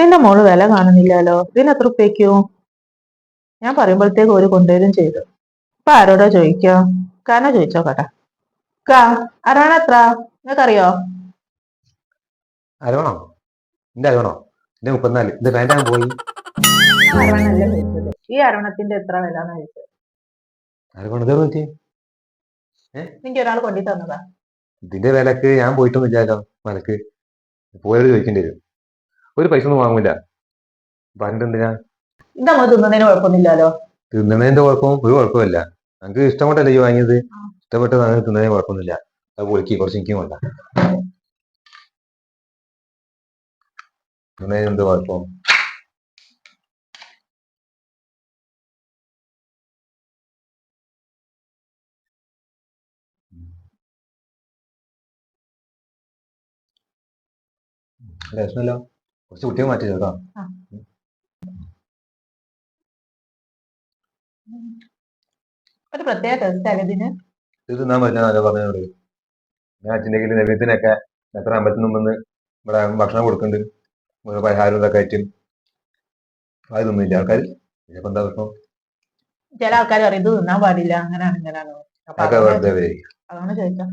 ഇതിന്റെ മോൾ വില കാണുന്നില്ലല്ലോ. ഇതിന് എത്ര ഉപ്പയ്ക്കോ ഞാൻ പറയുമ്പോഴത്തേക്ക് ഒരു കൊണ്ടുവരും ചെയ്തു. ഇപ്പൊ ആരോടോ ചോദിക്കോ കാരണം ചോദിച്ചോ കേട്ടാ. കാ അരോണ എത്ര? നിങ്ങൾക്കറിയോ? അരോണോ? എന്റെ അരോണോ? എന്റെ മുപ്പത്തിനാല്. പോയി? ചോദിച്ചത്. ഈ അരവണത്തിന്റെ എത്ര വില എന്ന് ചോദിച്ചത് അരവണ ഇതെവിടെ വെച്ച് എനിക്ക് ഒരാൾ കൊണ്ടു തന്നതാ ഇതിന്റെ വിലക്ക് ഞാൻ പോയിട്ടൊന്നും ഇല്ലല്ലോ മലക്ക് പോയവര് ചോദിക്കേണ്ടി വരും. ഒരു പൈസ ഒന്നും വാങ്ങൂല പറഞ്ഞിട്ട് എന്തിനാ? ഇത് നമ്മൾ തിന്നുന്നതിന് കുഴപ്പമൊന്നുമില്ലല്ലോ. തിന്നണതിന്റെ കുഴപ്പം ഒരു കുഴപ്പമില്ല. നമുക്ക് ഇഷ്ടപ്പെട്ടല്ലേ ഈ വാങ്ങിയത്? ഇഷ്ടപ്പെട്ട സാധനം തിന്നതിന് കുഴപ്പമൊന്നുമില്ല. അത് പൊളിക്ക് കുറച്ച് എനിക്കും വേണ്ട. തിന്നതിന് എന്ത് കുഴപ്പം? രസമല്ലോ? കുറച്ച് കുട്ടിയെ മാറ്റി കേട്ടോ. ഒരു പ്രത്യേക ടേസ്റ്റ് ഇത് പറ്റുന്ന നല്ല പറഞ്ഞോട് ഞാൻ അച്ഛന്റെ കയ്യിൽ നബീത്തിനൊക്കെ എത്ര അമ്പലത്തിൽ മുമ്പ് ഇവിടെ ഭക്ഷണം കൊടുക്കുന്നുണ്ട്. പരിഹാരം ഇതൊക്കെ ആയിട്ട്. അത് തിന്നില്ല ആൾക്കാർ ഇതിപ്പോ എന്താ പ്രശ്നം? ചില ആൾക്കാർ പറയും ഇത് തിന്നാൻ പാടില്ല അങ്ങനെയാണ് ഇങ്ങനെയാണ്? അതുകൊണ്ട് ചോദിക്കാം